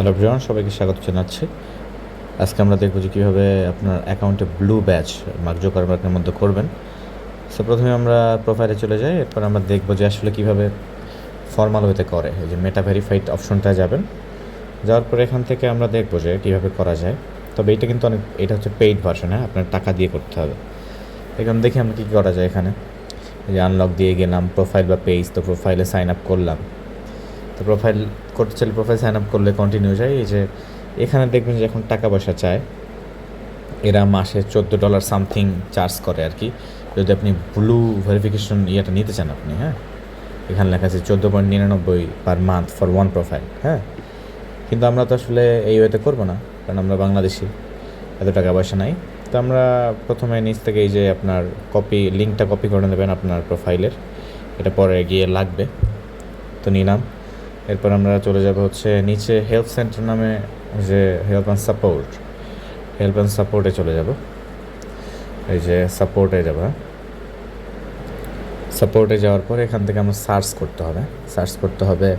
Hello Brian সবাইকে স্বাগত জানাচ্ছি। আজকে আমরা দেখব যে কীভাবে আপনার অ্যাকাউন্টে ব্লু ব্যাচ মার্ক জোকারবার্গের মধ্যে করবেন। সো প্রথমে আমরা প্রোফাইলে চলে যাই, এরপর আমরা দেখব যে আসলে কীভাবে ফর্মাল হতে করে। এই যে মেটা ভেরিফাইড অপশনটা যাবেন। যাওয়ার পরে এখান থেকে আমরা দেখব যে কীভাবে করা যায়। তবে এটা কিন্তু অনেক, এটা হচ্ছে পেইড ভার্সন হ্যাঁ? আপনার টাকা দিয়ে করতে হবে। এখানে দেখি আমরা কী করা যায় এখানে। যে আনলক দিয়ে গেলাম প্রোফাইল বা পেজ তো প্রোফাইলে সাইন আপ করলাম। তো প্রোফাইল করতে চাইলে প্রোফাইল সাইন আপ করলে কন্টিনিউ যায়। এই যে এখানে দেখবেন যে এখন টাকা পয়সা চায়। এরা মাসে চোদ্দ ডলার সামথিং চার্জ করে আর কি। যদি আপনি ব্লু ভেরিফিকেশন ইয়েটা নিতে চান আপনি হ্যাঁ? এখানে লেখা আছে চোদ্দ পয়েন্ট নিরানব্বই per month for one profile হ্যাঁ? কিন্তু আমরা তো আসলে এই ওয়েতে করব না, কারণ আমরা বাংলাদেশি, এত টাকা পয়সা নাই। তো আমরা প্রথমে নিচ থেকে এই যে আপনার কপি লিঙ্কটা কপি করে নেবেন আপনার প্রোফাইলের এটা পরে গিয়ে লাগবে। তো নিলাম। এরপর আমরা চলে যাব হচ্ছে নিচে হেল্প সেন্টার নামে যে help and support help and সাপোর্টে চলে যাব। এই যে সাপোর্টে যাব সাপোর্টে যাওয়ার পর এখান থেকে আমরা সার্চ করতে হবে। সার্চ করতে হবে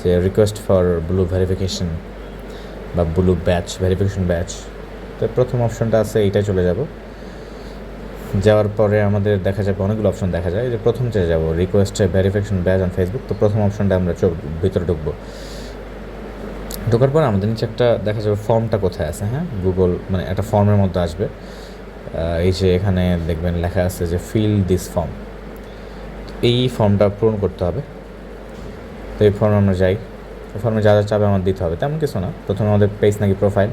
যে রিকোয়েস্ট ফর ব্লু ভেরিফিকেশন বা ব্লু ব্যাচ ভেরিফিকেশন ব্যাচ তো প্রথম অপশনটা আছে এইটাই চলে যাব। যাওয়ার পরে আমাদের দেখা যাবে অনেকগুলো অপশন দেখা যায়। যে প্রথম চেয়ে যাব request verification badge on Facebook তো প্রথম অপশনটা আমরা চোখ, ভিতরে ঢুকবো। ঢোকার পর আমাদের নিচে একটা দেখা যাবে ফর্মটা কোথায় আছে হ্যাঁ? গুগল মানে একটা ফর্মের মধ্যে আসবে। এই যে এখানে দেখবেন লেখা আছে যে ফিল দিস ফর্ম এই ফর্মটা পূরণ করতে হবে। তো এই ফর্মে আমরা যাই। ফর্মে যা যা চাবে আমার দিতে হবে, তেমন কিছু না। প্রথমে আমাদের পেজ নাকি প্রোফাইল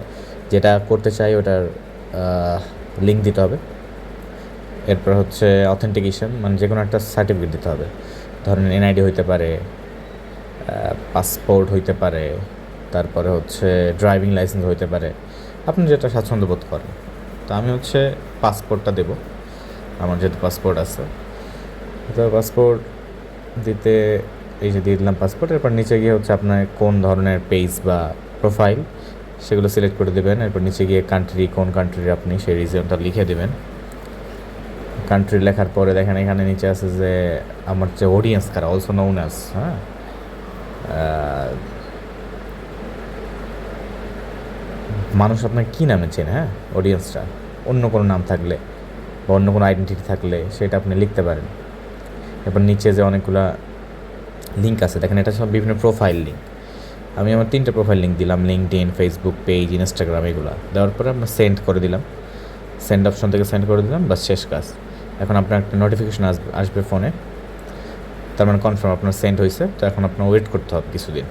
যেটা করতে চাই ওটার লিঙ্ক দিতে হবে। এরপর হচ্ছে অথেন্টিকেশন মানে যে কোনো একটা সার্টিফিকেট দিতে হবে। ধরেন এনআইডি হইতে পারে পাসপোর্ট হইতে পারে, তারপরে হচ্ছে ড্রাইভিং লাইসেন্স হইতে পারে। আপনি যেটা স্বাচ্ছন্দ্য বোধ করেন। তো আমি হচ্ছে পাসপোর্টটা দেব। আমার যেহেতু পাসপোর্ট আছে। তো পাসপোর্ট দিতে, এই যে দিয়ে দিলাম পাসপোর্ট এরপর নিচে গিয়ে হচ্ছে আপনার কোন ধরনের পেজ বা প্রোফাইল সেগুলো সিলেক্ট করে দেবেন। এরপর নিচে গিয়ে কান্ট্রি কোন কান্ট্রির আপনি সেই রিজনটা লিখে দেবেন। কান্ট্রি লেখার পরে দেখেন এখানে নিচে আছে যে আমার যে অডিয়েন্স কারা অলসো নোন অ্যাজ হ্যাঁ? মানুষ আপনার কী নামে চেনে হ্যাঁ? অডিয়েন্সটা অন্য কোনো নাম থাকলে বা অন্য কোনো আইডেন্টিটি থাকলে সেটা আপনি লিখতে পারেন। এরপর নিচে যে অনেকগুলা লিঙ্ক আছে, দেখেন এটা সব বিভিন্ন প্রোফাইল লিঙ্ক আমি আমার তিনটে প্রোফাইল লিঙ্ক দিলাম LinkedIn Facebook page Instagram এগুলো। দেওয়ার পরে আমরা সেন্ড করে দিলাম। সেন্ড অপশন থেকে সেন্ড করে দিলাম বাস শেষ কাজ। এখন আপনার একটা নোটিফিকেশান আসবে আসবে ফোনে তার মানে কনফার্ম আপনার সেন্ড হয়েছে, তো এখন আপনার ওয়েট করতে হবে কিছুদিন।